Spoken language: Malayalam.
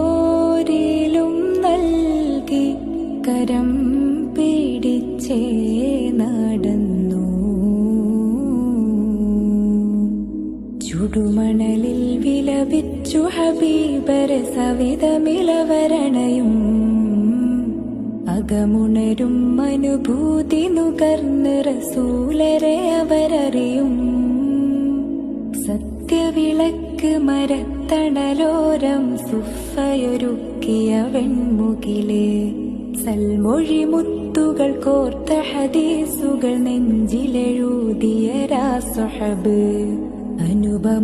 ജീവിതമാനബിയോരിലും നൽകി കരം പിടിച്ചേ ചുടുമണലിൽ വിലപിച്ചു ഹബീബര സവിതമിളവരണയും അകമുണരും അനുഭൂതി നുകർന്ന് റസൂലരെ അവരറിയും. സത്യവിളക്ക് മരത്തണലോരം സുഫയൊരുക്കിയ വെൺമുകിലെ. സൽമൊഴി മുത്തുകൾ കോർത്ത ഹദീസുകൾ നെഞ്ചിലെഴുതിയ രാസുഹബ് അനുപമ